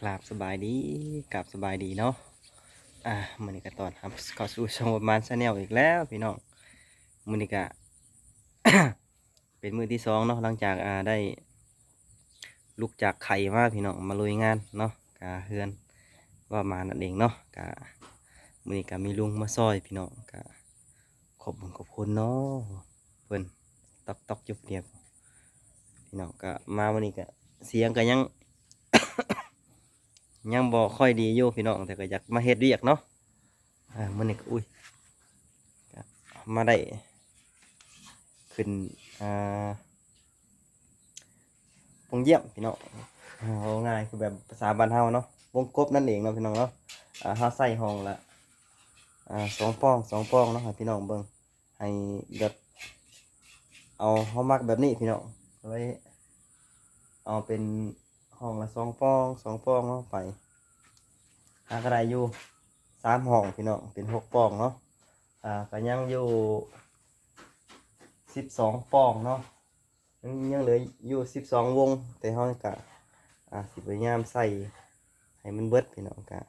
กราบสบายดีกราบสบายดีเนาะอ่ามือนี้ก็ตอนครับเข้าสู่ช่องประมาณชาแนลอีกแล้วพี่น้องมือนี้ก็เป็นมือที่สองเนาะหลังจากอ่าได้ ลุกจากไข่มาพี่น้องมาลุยงานเนาะกาเฮือนว่ามานั่นเองเนาะกามือนี้ก็มีลุงมาซอยพี่น้องกาขอบคุณขอบคุณเนาะเพิ่นตอกตอกจุบเดียบพี่น้องก็มาวันนี้ก็เสียงก็ยัง ยังบ่ค่อยดีอยู่พี่น้องแต่ก็อยากมาเฮ็ดเรียกเนาะอ่ามันนี่ก็อุ้ยมาได้ขึ้นอ่าปงเยี่ยมพี่น้องเอาง่ายคือแบบภาษาบ้านเฮาเนาะวงกบนั่นเองเนาะพี่น้องเนาะอ่าเฮาใส่ห้องละอ่าสองป้องสองป้องเนาะให้พี่น้องเบิ่งให้แบบเอาเฮามักแบบนี้พี่น้องเอาไว้เอาเป็น ห้องละสองฟองสองฟองเนาะไปหากระไดอยู่สามห้องพี่น้องเป็นหกฟองเนาะอ่าก็ยังอยู่สิบสองฟองเนาะยังเหลืออยู่สิบสองวง แต่ห้องกะอ่าสิพยายามใส่ให้มันเบิดพี่น้องกะ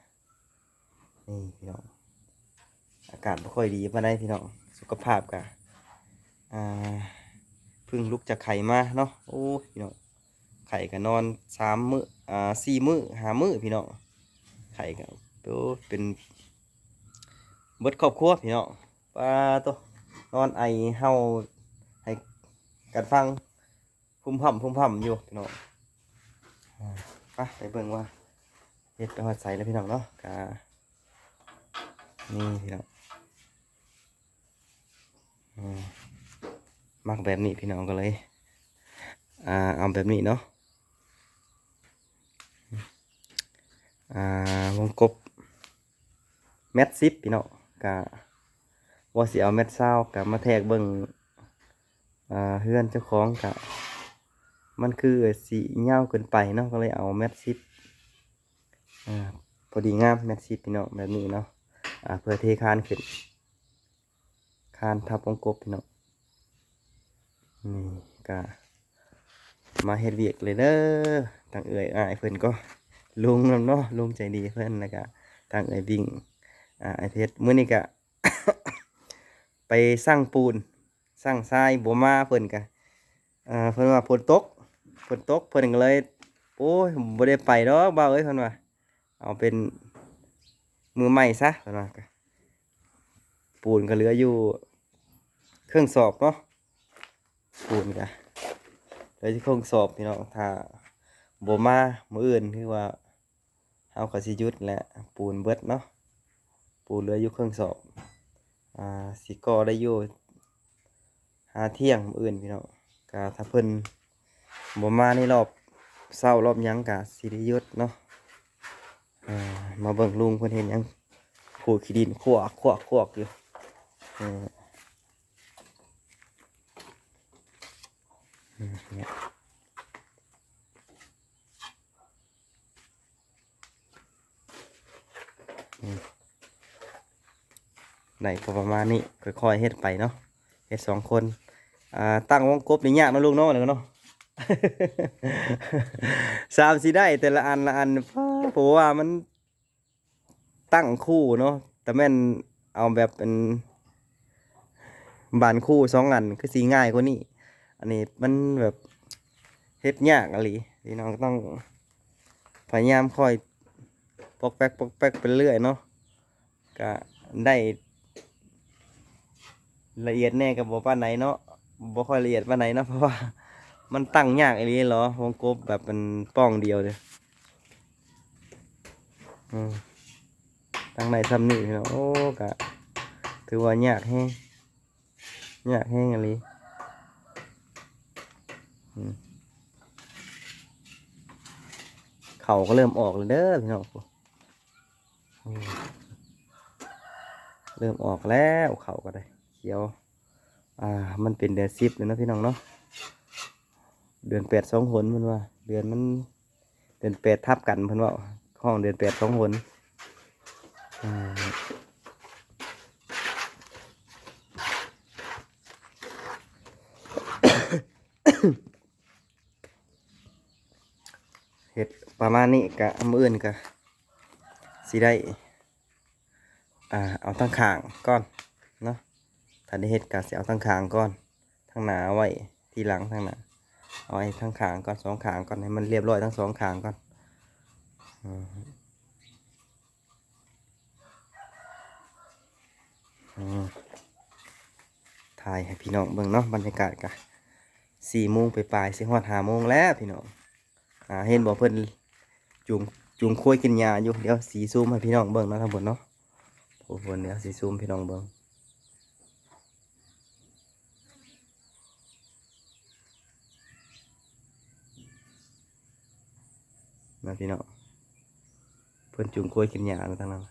นี่พี่น้องอากาศไม่ค่อยดีปานใดพี่น้องสุขภาพกะอ่าพิ่งลุกจากไข่มาเนาะโอ้พี่น้อง ข่ก็นอนสามมืออ่าสี่มือห้ามื้อพี่น้องไข่ก็โอ้เป็นเบิดครอบครัวพี่น้องปลาตัวนอนไอเฮาให้กันฟังพุ่มพ่ำพุ่มพ่ำอยู่พี่น้องไปไปเบิ่งว่าเฮ็ดไปหอดใส่แล้วพี่น้องเนาะกานี่พี่น้องอืมมักแบบนี้พี่น้องก็เลย อ่าเอาแบบนี้เนาะ อ่าวงกบแมทซิปพี่น้องกะว่าสิเอาแมทเศร้ากะมาแทกเบิ่งอ่าเฮือนเจ้าของกะมันคือสีเงาเกินไปเนาะก็เลยเอาแมทซิปอ่าพอดีงามแมทซิปพี่น้องแบบนี้เนาะอ่าเพื่อเทคานขึ้นคานทับวงกบพี่น้องนี่กะมาเฮ็ดเวียกเลยเด้อทางเอ่ยอ้ายเพิ่นก็ ลุงนำเนาะลุงใจดีเพิ่อนแล้วก็ทางเอ่ยวิ่งอ่าไอเพชรมื้อนี้ก็ไปสร้างปูนสร้างทรายบ่มาเพิ่นก็อ่าเพิ่นว่าฝนตกฝนตกเพิ่นก็เลยโอ้ยบ่ได้ไปดอกบ่าวเอ้ยเพิ่นว่าเอาเป็นมือใหม่ซะเพิ่นว่าปูนก็เหลืออยู่เครื่องสอบเนาะปูนก็เลยที่คงสอบพี่น้องถ้าบมามืออื่นคือว่า เฮาก็สิยุดแหละปูนเบิดเนาะปูนเหลืออยู่เครื่องสอบอ่าสิก่อได้อยู่หาเที่ยงอื่นพี่น้องก็ถ้าเพิ่นบ่มาในรอบเช้ารอบยังก็สิได้หยุดเนาะมาเบิ่งลุงเพิ่นเห็นยังขูดขี้ดินขวกขวกขวกอยู่เนี่ย ไหนประมาณนี้ค่อยๆเฮ็ดไปเนาะเฮ็ดสองคนอ่าตั้งวงกบนี่ยากเนาะลูกเนาะเลยเนาะสามสิได้แต่ละอันละอันเพราะว่ามันตั้งคู่เนาะแต่แม่นเอาแบบเป็นบานคู่สองอันคือสีง่ายกว่านี้ อันนี้มันแบบเฮ็ดยากอะไรพี่น้องก็ต้องพยายามคอย ปอกแป๊กปอกแป๊กไปเรื่อยเนาะก็ได้ละเอียดแน่กับบ่ป้าไหนเนาะบ่ค่อยละเอียดป้าไหนเนาะเพราะว่ามันตั้งยากไอ้นี้เหรอวงกบแบบมันป้องเดียวเลยอืมตั้งในซ้ำนี่พี่น้องโอ้กะถือว่ายากแห้งยากแห้งอะไรอืมเข่าก็เริ่มออกเลยเด้อพี่น้อง เริ่มออกแล้วเข่าก็ได้ เขียว อ่า มันเป็นเดือนสิบเลยนะพี่น้องเนาะ เดือนแปดสองหนมันว่า เดือนมัน เดือนแปดทับกันเพิ่นว่าห้องเดือนแปดสองหนอ่าเฮ็ดประมาณนี้กะมืออื่นกะ สิได้อ่าเอาทั้งขางก่อนเนาะถ้าได้เฮ็ดกะสิเอาทั้งขางก่อนทั้งหนาไว้ทีหลังทั้งหนาเอาไว้ทั้งขางก่อนสองขางก่อนให้มันเรียบร้อยทั้งสองขางก่อนถ่ายให้พี่น้องเบิ่งเนาะบรรยากาศกะสี่โมงไปปลายสิฮอดหาโมงแล้วพี่น้องอ่าเห็นบอกเพิ่นจุง จุงคุยกินยาอยู่เดี๋ยวสีซูมให้พี่น้องเบิ่งเนาะทั้งหมดเนาะโอ้โหเดี๋ยวสีซูมพี่น้องเบิ่งนะพี่น้องเพิ่นจุงคุยกินยาแล้วทั้งนั้น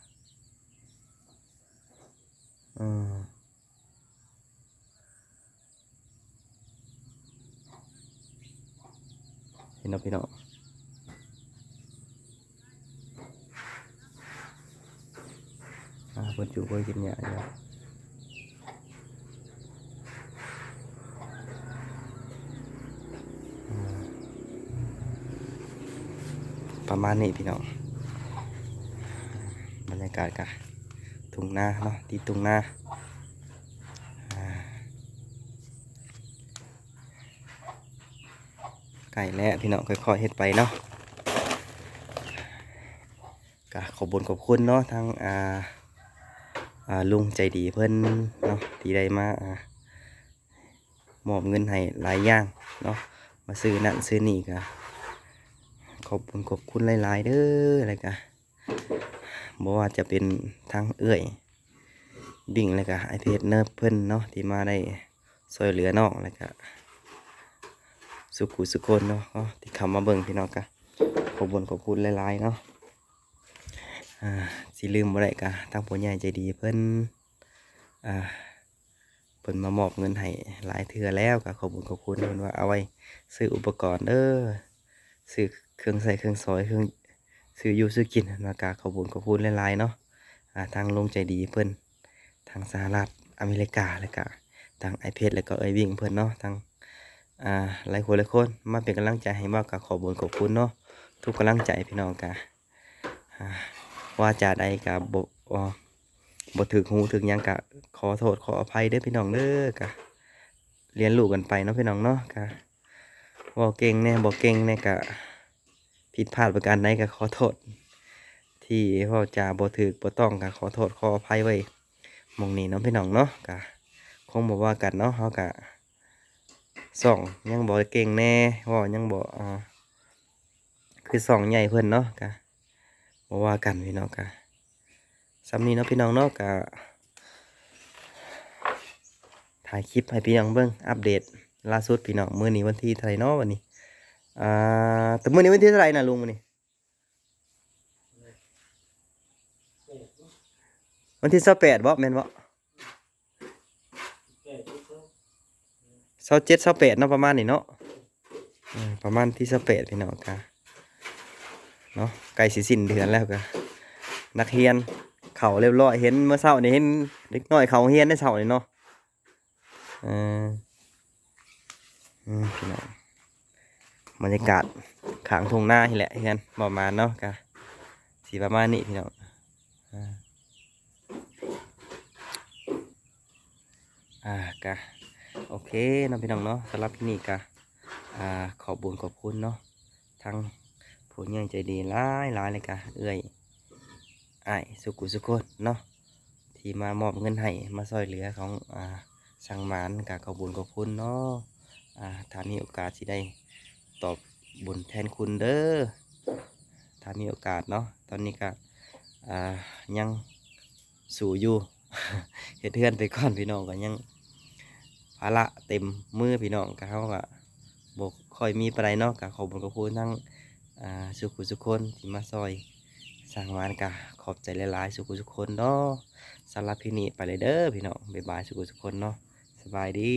อืมเห็นเนาะพี่น้อง อ่าเพิ่นจุงคุยกินยาอยู่ประมาณนี้พี่น้องบรรยากาศกะทุ่งนาเนาะที่ทุ่งนาไก่แล้วพี่น้องค่อยๆเฮ็ดไปเนาะกะขอบุญขอบคุณเนาะทางอ่า ลุงใจดีเพิ่อนเนาะที่ได้มาอมอบเงินให้หลายอย่างเนาะมาซื้อนั่นซื้อนี่กะขอบคุณขอบคุณหลาย ๆ เด้ออะไรกะบ่ว่าจะเป็นทางเอื้อยบิ่งแล้วก็ไอเพจเนิร์เพิ่อนเนาะที่มาได้ช่วยเหลือนองแล้วก็สุขุสุคนเนาะก็ที่เข้ามาเบิ่งพี่น้องก็ขอบคุญขอบคุณหลาย ๆ เนาะ สิลืมบ่ได้ก็ทางผู้ใหญ่ใจดีเพิ่นอ่าเพิ่นมามอบเงินให้หลายเทื่อแล้วก็ขอบคุญขอบคุณเพิ่นว่าเอาไว้ซื้ออุปกรณ์เด้อซื้อเครื่องใส่เครื่องซอยเครื่องซื้ออยู่ซื้อกินมากาขอบคุญขอบคุณหลายๆเนาะอ่าทางลงใจดีเพิ่นทางสหรัฐอเมริกาแล้วก็ทางไอเพแล้วก็เอยวิ่งเพิ่นเนาะทางอ่าหลายคนหลายคนมาเป็นกำลังใจให้มากกขอบคุญขอบคุณเนาะทุกกำลังใจพี่น้องกะอ่า ว่าจาใดกะบ่บ่บ่ถึกหูถึกยังกะขอโทษขออภัยเด้อพี่น้องเด้อกะเรียนรู้กันไปเนาะพี่น้องเนาะกะเว่าเก่งแน่บ่เก่งแน่กะผิดพลาดประการใดก็ขอโทษ ที่เว่าจาบถือบ่ต้องก็ขอโทษขออภัยไว้มองนี้เนาะพี่น้องเนาะก็คงบ่ว่ากันเนาะเฮาก็ส่องยังบ่เก่งแน่ว่ายังบ่อ่าคือส่องใหญ่เพิ่นเนาะก็ บ่ว่ากันพี่น้องก็สำนี้เนาะพี่น้องเนาะก็ถ่ายคลิปให้พี่น้องเบิ่งอัปเดตล่าสุดพี่น้องมื้อนี้วันที่เท่าไหร่เนาะวันนี้อ่าแต่มื่อนี้วันที่เท่าไหร่นะลุงมื่อนี้วันที่สิบแปดบ่แม่นบ่สิบเจ็ดสแปดเนาะประมาณนี้เนาะประมาณที่สิบแปดพี่น้องกะ เนาะใกล้สิสิ้นเดือนแล้วกะนักเรียนเขาเรียบร้อยเห็นเมื่อเช้านี่เห็นเด็กน้อยเขาเรียนได้เช้านี่เนาะเอออืมพี่น้องบรรยากาศขางทงหน้านี่แหละเฮียนประมาณเนาะกะสีประมาณนี้พี่น้องอ่ากะโอเคเนาะพี่น้องเนาะสำหรับที่นี่กะอ่าขอบุญขอบคุณเนาะทั้ง ผู้ใหญ่ใจดีหลายหลายเลยกะเอื้อยอ้สุกุสุคนเนาะที่มามอบเงินให้มาซอยเหลือของอ่าสังหมานกะขอบุญขอบคุณเนาะอ่าถ้ามีโอกาสสิได้ตอบบุญแทนคุณเด้อถ้ามีโอกาสเนาะตอนนี้ก็อ่ายังสู่อยู่เฮ็ดเทือนไปก่อนพี่น้องก็ยังภาระเต็มมือพี่น้องก็เขาก็บกค่อยมีปานใดเนาะก็ขอบคุณขอบคุณทั้ง สุขุสุขคนที่มาซอยสร้างงานกะขอบใจหลายๆ สุขุสุขคนเนาะสำหรับพี่นี้ไปเลยเด้อพี่น้องบ๊ายบายสุขุสุขคนเนาะสบายดี